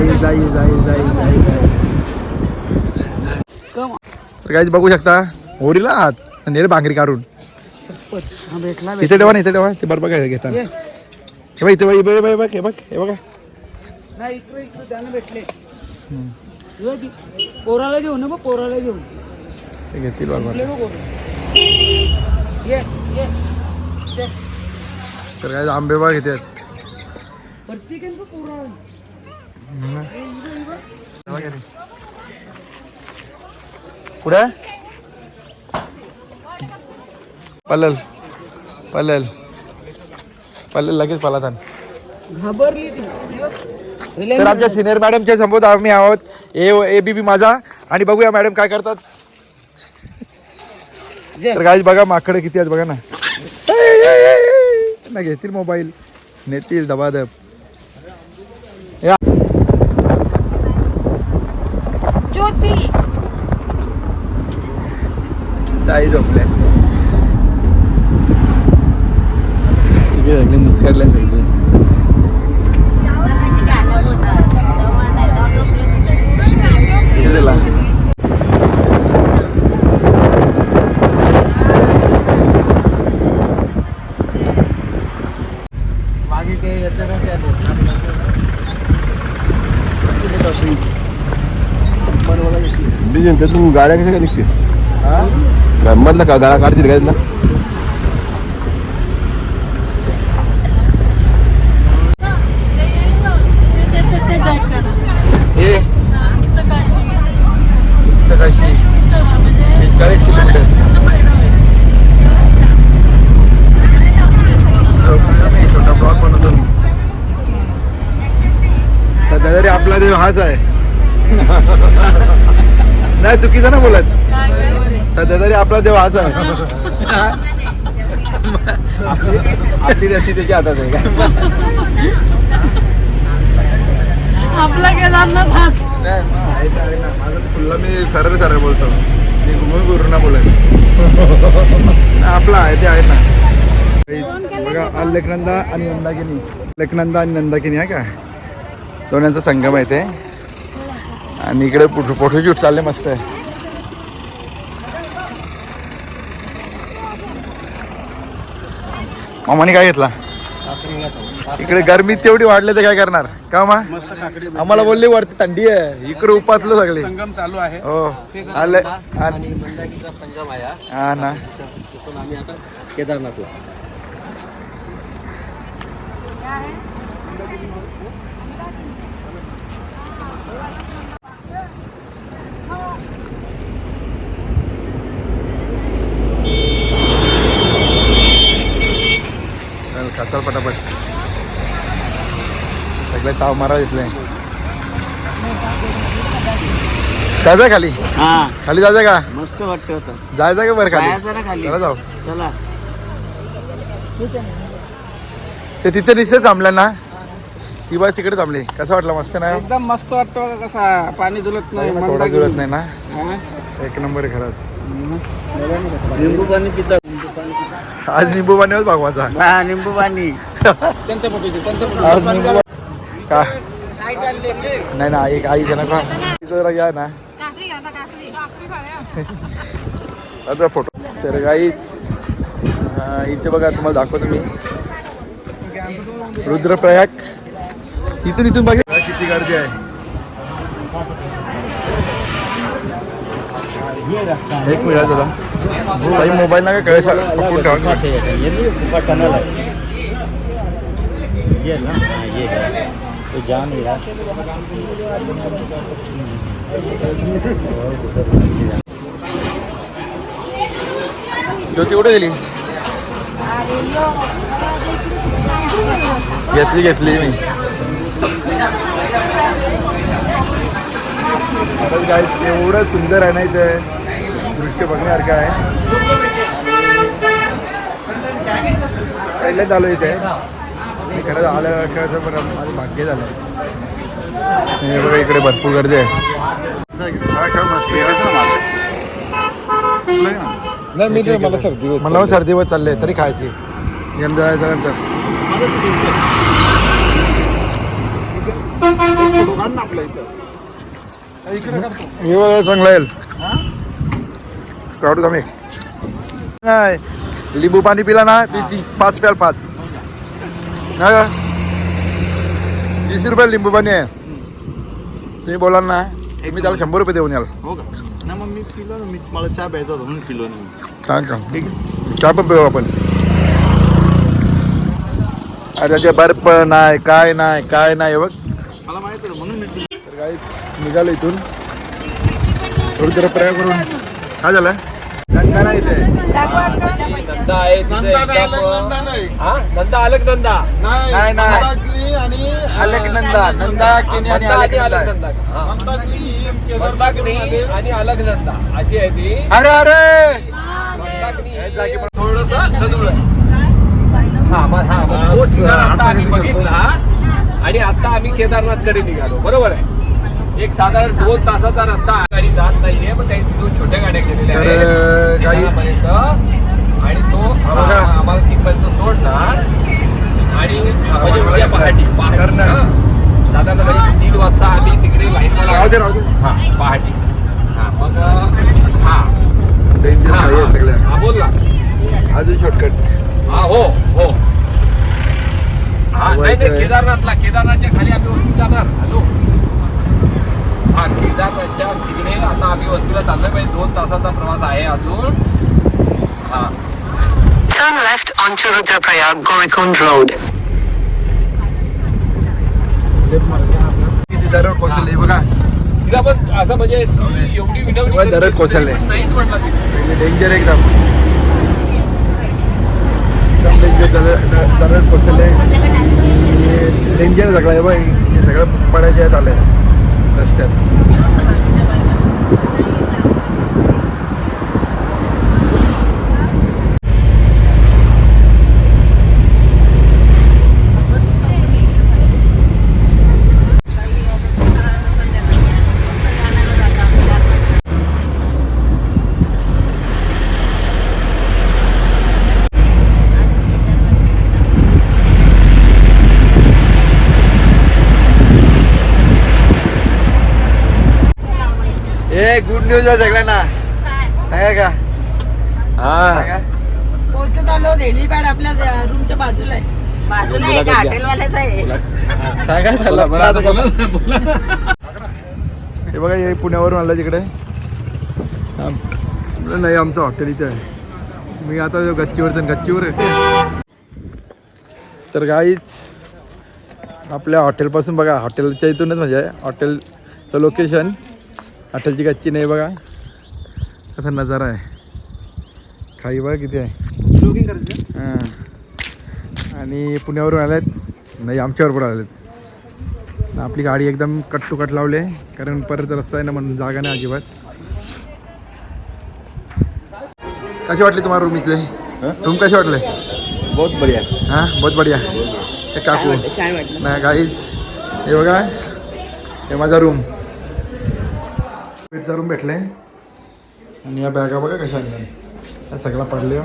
जाई जाई जाई जाई जाई जाई जाई तर काहीच बघू शकता होरीला आहात. नेर भांगरी काढून. हा भेटला इथे ठेवा ना इथे ठेवा. ते बरोबर काय घेता हे बघ इथे बघ, बघ, हे बघ हे बघ हे बघा. नाही इकडे इकडे त्यानं भेटले. ये ती. पोराला घेऊन घेऊन. ते घेतील बघ. ये ये. तर काय आंबे बघ घेते प्रत्येक आहे ना पोरा? पुढे पलल. पलल. पलल लगेच पला तर आमच्या सिनियर मॅडमच्या समोर आम्ही आहोत. ए ए बी बी माझा. आणि बघूया मॅडम काय करतात. तर काय बघा माकडे किती आहेत बघा. ना. घेतील मोबाईल नेतील दबादब या ज्योती ताई झोपल्या मुस्करल्या सगळे त्यातून गाड्या कशा काय निघते मधला का गाड्या काढतील काय ना हे काशी चाळीस किलोमीटर छोटा ब्लॉग बनवतो मी सध्या तरी आपला देव हाच आहे नाही चुकीचं ना बोलत सध्या तरी आपला देव आहे. आपली रस्सी त्याच्या हातात आहे का? आपला केदारनाथ हाच नाही, आहे ना, आहे ना. माझं तर फुल्ला मी सरळ सरळ बोलतो. मी घुमून गुरु ना बोलत. नाही, आपला आहे ते आहे ना. बघा अल्लेखनंदा आणि नंदाकिनी. लेखनंदा आणि नंदाकिनी आहे का? दोन्यांचा संगम आहे ते. आणि इकडे फोटो फोटोशूट चालले मस्त आहे. मामाने काय घेतला? इकडे गरमी तेवढी वाढले तर काय करणार? का मा? आम्हाला बोलले वरती थंडी आहे. इकडे उपासलो सगळे. संगम चालू आहे. हो. आले संगम आहे हा. ना. तिथून आम्ही आता केदारनाथला. चल खचाल पटापट. सगळे ताव मारा घेतले जायचं खाली? हा. खाली जायचं का? मस्त वाटतं होतं. जायचं का बरं खाली? खाली. चला जाऊ. चला. ते तिथे निश्चित थांबलं ना ती बस तिकडे थांबली. कसं वाटलं? मस्त ना? एकदम मस्त वाटतं बघा कसा पाणी जुलत नाही थोडा. जुळत नाही ना? हा? एक नंबर आहे खरंच. लिंबू पाणी पिता आज निंबू पाण्यावर भागवाचा. हा लिंबू पाणी आज निंबू का? नाही ना एक आई जरा का? जरा घ्या ना. आता फोटो. तर गाईच इथे बघा तुम्हाला दाखवतो मी. रुद्रप्रयाग. इथून इथून बघा. किती गर्दी आहे. एक मिनिट दादा ताई मोबाईल ना काय कळे पकडून ठेवा ये टनल आहे ये ना ये तो जा नहीं रहा ज्योती कुठे गेली? घेतली घेतली मी. एवढं सुंदर आणायचं आहे दृश्य बघण्यासारखं आहे. पहिल्यांदा आलो इथे. मी खरंच आलं खरंच बरं माझं भाग्य झालं. हे बघा इकडे भरपूर गर्दी आहे. काय काय मस्त नाही मी मला सर्दी होत मला पण सर्दी होत चालले तरी खायची. यंदा जायचं नंतर हे चांगला येईल काढू आम्ही. नाही लिंबू पाणी पिला ना ती पाच प्याल पाच. ना का? तीस रुपये लिंबू पाणी आहे. तुम्ही बोलाल ना मी त्याला शंभर रुपये देऊन याल. हो का? मग मी पिलो ना मी मला चहा प्यायचा होता म्हणून पिलो नाही सांग का? काय पण पिऊ आपण. अरे ते बर्फ नाही काय नाही काय नाही बघ. मला माहीत होतं म्हणून मी तर गाईस निघालो इथून. थोडी जरा प्रयोग करून. काय झालं? नाही धंदा आहे हा? धंदा अलग धंदा नाही नाही आणि अलकनंदा नंदा केनी आणि अलग हा. मंदाकिनी आणि अलग धंदा अशी आहे ती. अरे अरे! थोडस नदूळ. हा हा बघितला. आणि आता आम्ही केदारनाथकडे निघालो. बरोबर आहे. एक साधारण दोन तासाचा रस्ता गाडी जात नाहीये पण त्यांनी दोन छोट्या गाड्या केलेल्या आहेत. ठिकाणापर्यंत. आणि तो आम्हाला तिथपर्यंत सोडणार. आणि म्हणजे उद्या पहाटे पहाटे. करणार. हा. साधारण म्हणजे तीन वाजता आम्ही तिकडे दे हा पहाटे. हा मग हा. डेंजर हा, आहे सगळ्या. हा बोल ना अजून शॉर्टकट हा हो हो. हा नाही केदारनाथला. केदारनाथच्या खाली आम्ही वस्ती जाणार. हॅलो. केदारनाथच्या तिकडे. आता आम्ही वस्तीला चाललोय पाहिजे दोन तासाचा प्रवास आहे अजून. हा. Turn left onto Rudraprayag Gorikund Road. किती दरड कोसळले बघा. तिला पण असं म्हणजे ती एवढी विनवणी वा, करते, दरड कोसळले. तरी पण नाहीच म्हणला तिने डेंजर एकदम एकदम डेंजर दरड दरड कोसळले डेंजर सगळं आहे बाई हे सगळं पडायचे आहेत आले रस्त्यात ए गुड न्यूज आहे सगळ्यांना. सांगा का? सांगा. पोहोचत आलो हेलिपॅड आपल्या रूमच्या बाजूला आहे. बाजूला एक हॉटेलवाल्याच आहे. सांगा त्याला. हे बघा हे पुण्यावरून आलं तिकडे. आम- नाही आमचं हॉटेल इथे आहे. मी आता गच्चीवर तर गच्चीवर आहे. तर गाईच आपल्या हॉटेलपासून बघा हॉटेलच्या इथूनच म्हणजे हॉटेलचं लोकेशन हॉटेलची गच्ची नाही बघा. कसा नजारा आहे. खाई बघा किती आहे. हां. आणि पुण्यावरून आलेत. नाही आमच्यावर पण आलेत. आपली गाडी एकदम कट टू कट लावले कारण परत रस्ता आहे ना म्हणून जागा नाही अजिबात. कसे वाटले तुम्हाला रूम इथले? रूम कसे वाटले? बहुत बढिया. हां? बहुत बढिया. हे काकू. नाही काहीच. हे बघा. हे माझा रूम रूम भेटले आणि या बॅगा बघा कशा आणल्या या सगळा पडले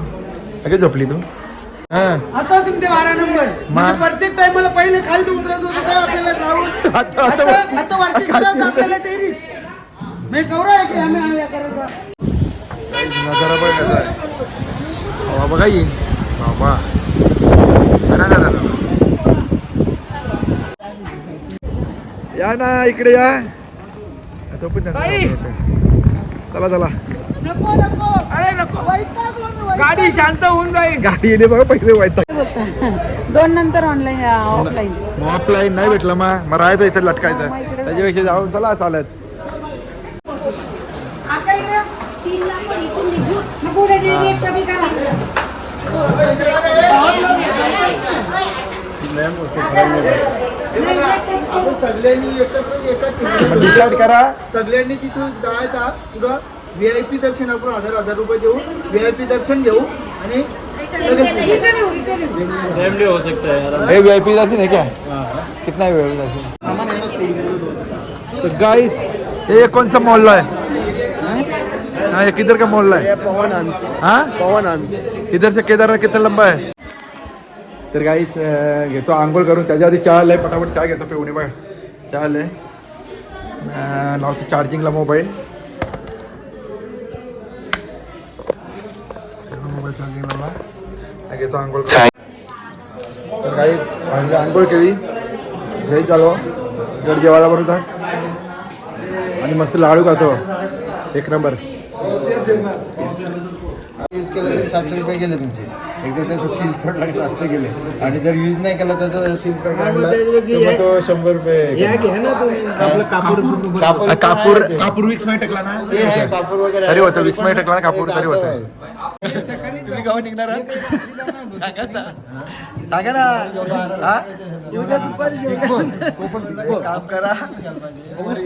अगे झोपली तू? हां. आता सांगते बारा नंबर. म्हणजे प्रत्येक टाइमला पहिले खाली उतरायचं होतं आपल्याला आहे नजारा बघ कसा आहे. बाबा बघा ही. बाबा. या ना इकडे या. तो पण त्यांचा चला चला. नको नको. अरे नको. गाडी शांत होऊन जाईल. गाडी येणे बघा पहिले व्हायचा दोन नंतर ऑनलाईन ऑफलाईन मग ऑफलाईन नाही भेटलं मग मग राहायचं इथे लटकायचं. त्याच्यापेक्षा जाऊन चला चालत. आपण सगळ्यांनी एकत्र एका ठिकाणी डिसाईड करा. सगळ्यांनी तिथून जायचा पुढं व्ही आय पी दर्शन आपण हजार हजार रुपये देऊ. व्ही आय पी दर्शन घेऊ. आणि हे वी आई पी दर्शन है. क्या कितना है वी आई दर्शन? तो गाइस ये कौन सा मोहल्ला है हाँ ये किधर का मोहल्ला है पवन हंस हाँ? पवन हंस इधर से केदारनाथ कितना लंबा है तर गाईच घेतो आंघोळ करून. त्याच्या आधी चहा लय पटापट चहा घेतो पिऊन. बघा चहा आहे लावतो चार्जिंगला मोबाईल मोबाईल चार्जिंग लावला घेतो आंघोळ तर काही आंघोळ केली. फ्रेश झालो घर जेवायला बरोबर आणि मस्त लाडू खातो. एक नंबर यूज केलं तरी सातशे रुपये गेले तुमचे. एकदा त्याचं सील पडला की सातशे गेले आणि जर यूज नाही केलं त्याचं सील तो शंभर रुपये कापूर कापूर कापूर कापूर विक्समध्ये टाकला ना? ते आहे कापूर वगैरे तरी. होतं विक्समध्ये टाकला ना कापूर तरी होतं. होतं तुम्ही गाव निघणार सांगा ना. सांगा ना. हा? काम करा.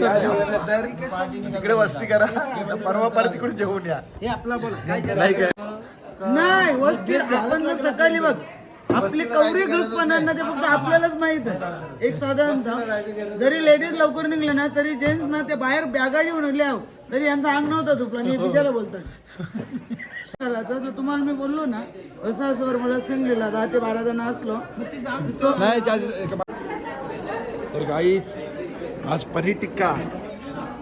या जेवल्यानंतर तिकडे वस्ती करा. परवा परत तिकडे जेवून या. नाही काय? नाही वस्ती आपण जर सकाळी बघ. आपली कवरी घुसपणांना ते फक्त आपल्यालाच माहीत आहे. एक साधारणतः जरी लेडीज लवकर निघले ना तरी जेंट्स ना ते बाहेर बॅगा घेऊन आहो. तरी यांचा अंग नव्हता धुपला मी बिचारा बोलतात. चला, तर तुम्हाला मी बोललो ना असं असं वर मला सांगितलं दहा ते बारा जण असलो. तो नाही तर गाईच आज पनीर टिक्का.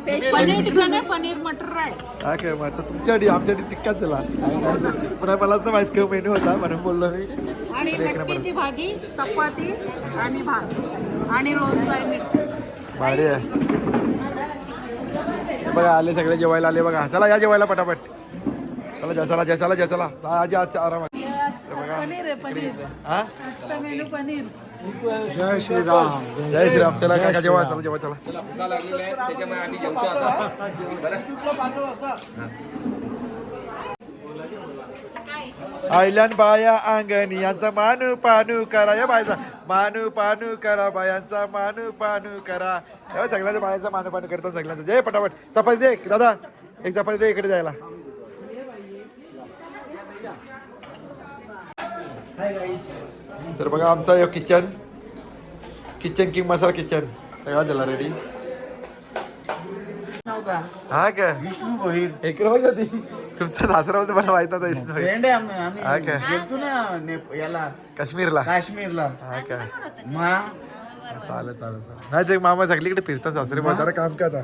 पनीर टिक्का. नाही पनीर मटर हा काय मग आता तुमच्यासाठी आमच्यासाठी टिक्काच झाला. पण मला तर माहीत का मेनू होता म्हणून बोललो मी. आणि मटकीची भाजी चपाती आणि भात. आणि लोणचं आहे मिरची. भारी आहे. हे बघा आले सगळे जेवायला आले बघा. चला या जेवायला पटापट. चला जा चला जा चला जा चला. जा, आज आज आरामात हे बघा पनीर आहे पनीर. हा? आजचा मेनू पनीर. जय श्रीराम. चला काका जेवा चला जेवा चला. तुला भुका लागलेल्या आहेत त्याच्यामुळे आम्ही जेवतो आता. आयल्यान बाया अंगणी यांचा मानू पानू करा. या बायचा मानू पानू करा बायांचा मानू पानू करा. हे बघ, सगळ्यांच्या बायांचा मानू पानू करतात सगळ्यांचं. जय पटापट. चपाती दे दादा. एक चपाती दे इकडे जायला. तर बघा आमचा kitchen Kitchen King masala kitchen सगळा झाला रेडी हा काय विष्णू भोईर. एक रोज होती तुमचा सासरा होता मला माहीत नव्हता विष्णू भाई. फ्रेंड आहे आम्ही. आम्ही हा काय? गेलतो ना नेप- याला. काश्मीरला. काश्मीरला. हा काय मा. चालेल चालेल चालेल. नाही ते मामा सगळीकडे फिरतात सासरे. मग जरा काम करता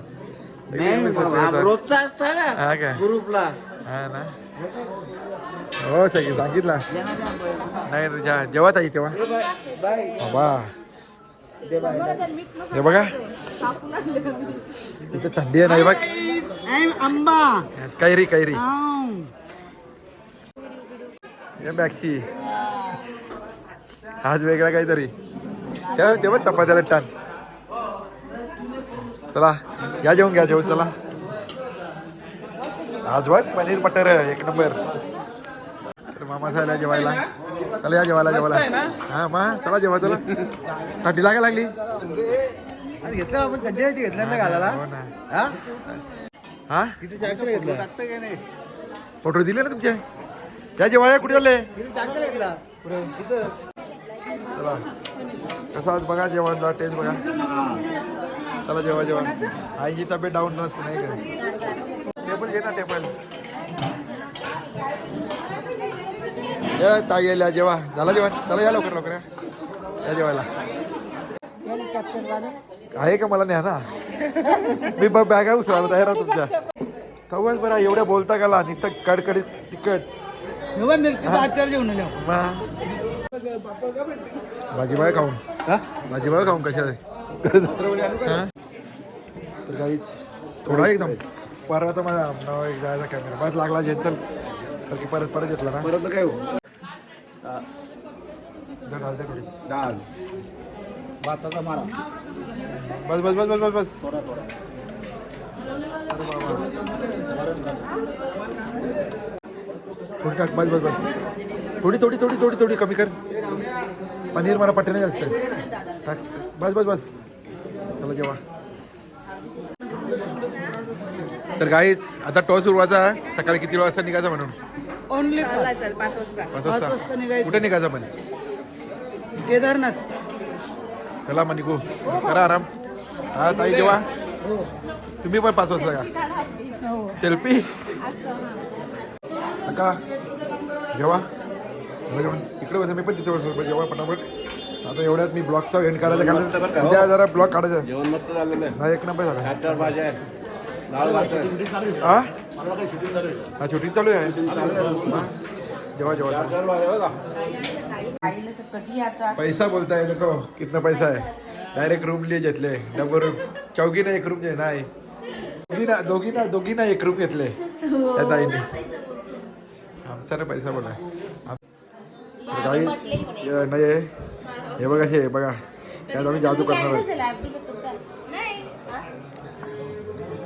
नाही रोजचा असता हा ना काय ग्रुपला. हा ना? हो सगळी सांगितलं नाही रे, जा- जेव्हा ताई तेव्हा बाय बाबा हे बघा इथे थंडी आहे नाही बघ आय आंबा कैरी कैरी आव. हे बॅगची आज वेगळा काहीतरी तेव्हा तेव्हा चपात्याला टान चला या जेवून घ्या जेवण चला आज बघ पनीर मटर एक नंबर. तर मामा साहेब जेवायला. चला या जेवायला जेवायला. हा मा चला जेवा चला. थंडी लागा लागली. घेतलं आपण घेतलं ना घालायला. हो हा? हा? चारशे घेतलं? फोटो दिले ना तुमचे? या जेवायला कुठे आले चारशे घेतला? चला. कसं आज बघा जेवण टेस्ट बघा. चला जेवा जेवण आईची तब्येत डाऊन नसते नाही का टेबल घे ना टेबल. ये ताई यायला जेवा. झाला जेवण? चला या लवकर लवकर या. जेवायला. आहे का मला न्या ना मी बॅगा उचला तयार आहे तुमच्या. तेव्हाच बरं एवढ्या बोलता गेला नुसतं कडकडीत तिखट. हे बघ, मिरचीचा आचार जेवण आलो भाजी बाय खाऊन. भाजी बाय खाऊन कशा? तर काहीच. थोडा एकदम. परत माझा नाव एक जायचा कॅमेरा बस लागला जेंतल तर. की परत परत घेतला ना. परत काय हो? जरा घालते थोडी डाळ भाताचा मारा. बस बस बस बस बस बस. थोडी टाक? बस बस बस. थोडी थोडी थोडी थोडी थोडी कमी कर. पनीर मला नाही जास्त टाक. बस बस बस. चला जेव्हा तर गाईच आता टॉस उरवायचा आहे. सकाळी किती वाजता निघायचं म्हणून? ओनली चल पाच वाजता. पाच वाजता. वाजता निघायचं. कुठे निघायचं पण? केदारनाथ. चला मग निघू. करा आराम. हा ताई जेव्हा तुम्ही पण पाच वाजता का सेल्फी का जेव्हा मला जेवण. इकडे बसा मी पण तिथे बसलो. जेव्हा पटापट. आता एवढ्यात मी ब्लॉगचा एंड करायचा कारण उद्या जरा ब्लॉग काढायचा. आहे. जेवण मस्त झालेलं आहे. हा एक नंबर झाला. चार भाज्या आहे. हा? हा शूटिंग चालू आहे? हा? जेव्हा जेव्हा पैसा बोलताय देखो कितना पैसा है डायरेक्ट रूम लिए घेतले. डबल रूम चौघीनं एक रूम घे नाही. दोघी ना दोघी ना दोघी ना एक रूम घेतले. त्या ताईने. आमचा पैसा बोला. काही नाही आहे. हे बघा हे बघा. त्यात आम्ही जादू करणार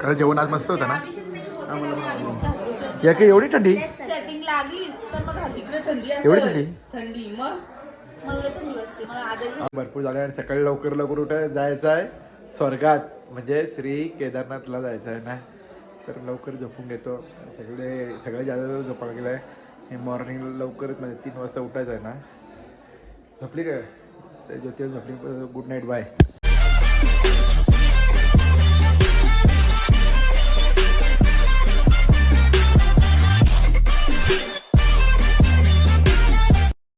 खरं जेवण आज मस्त होतं ना? या की एवढी थंडी. एवढी थंडी? थंडी भरपूर झाले आणि सकाळी लवकर लवकर उठ जायचं आहे स्वर्गात म्हणजे श्री केदारनाथला जायचं आहे ना? तर लवकर झोपून घेतो. सगळे सगळे जादा झोपायला गेलं आहे हे मॉर्निंग लवकरच म्हणजे तीन वाजता उठायचं आहे ना? झोपली काय ज्योती झोपली. Good night bye.